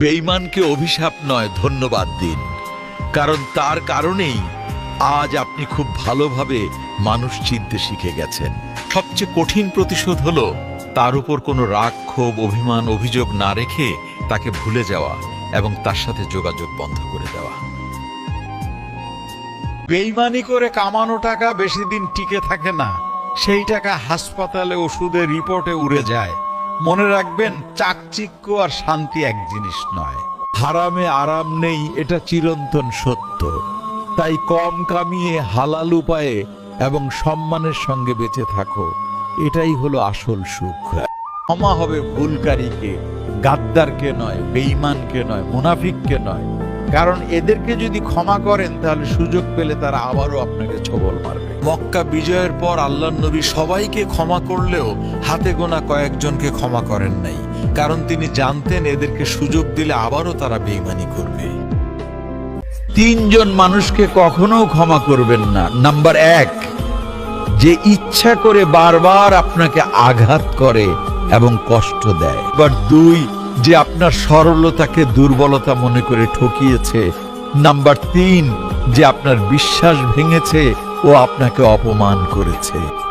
বেঈমানকে অভিশাপ নয়, ধন্যবাদ দিন। কারণ তার কারণেই আজ আপনি খুব ভালোভাবে মানুষ চিনতে শিখে গেছেন। সবচেয়ে কঠিন প্রতিশোধ হলো তার উপর কোনো রাগ, ক্ষোভ, অভিমান, অভিযোগ না রেখে তাকে ভুলে যাওয়া এবং তার সাথে যোগাযোগ বন্ধ করে দেওয়া। বেইমানি করে কামানো টাকা বেশি দিন টিকে থাকে না। সেই টাকা হাসপাতালে ওষুধের রিপোর্টে উড়ে যায়। মনে রাখবেন, চাকচিক্য আর শান্তি এক জিনিস নয়। হারামে আরাম নেই, এটা চিরন্তন সত্য। তাই কম কামিয়ে, হালাল উপায়ে এবং সম্মানের সঙ্গে বেঁচে থাকো। এটাই হলো আসল সুখ। ক্ষমা হবে ভুলকারীকে, গাদ্দারকে নয়, বেঈমানকে নয়, মুনাফিককে নয়। কারণ এদেরকে যদি ক্ষমা করেন, তাহলে সুযোগ পেলে তারা আবারও আপনাকে ছবল মারবে। মক্কা বিজয়ের পর আল্লাহ নবী সবাইকে ক্ষমা করলেও হাতে গোনা কয়েকজনকে ক্ষমা করেন নাই। কারণ তিনি জানতেন এদেরকে সুযোগ দিলে আবারও তারা বেইমানি করবে। তিনজন মানুষকে কখনো ক্ষমা করবেন না। নাম্বার এক, যে ইচ্ছা করে বারবার আপনাকে আঘাত করে এবং কষ্ট দেয়। এবার দুই যে আপনার সরলতাকে দুর্বলতা মনে করে ঠকিয়েছে। নাম্বার তিন, যে আপনার বিশ্বাস ভেঙেছে ও আপনাকে অপমান করেছে।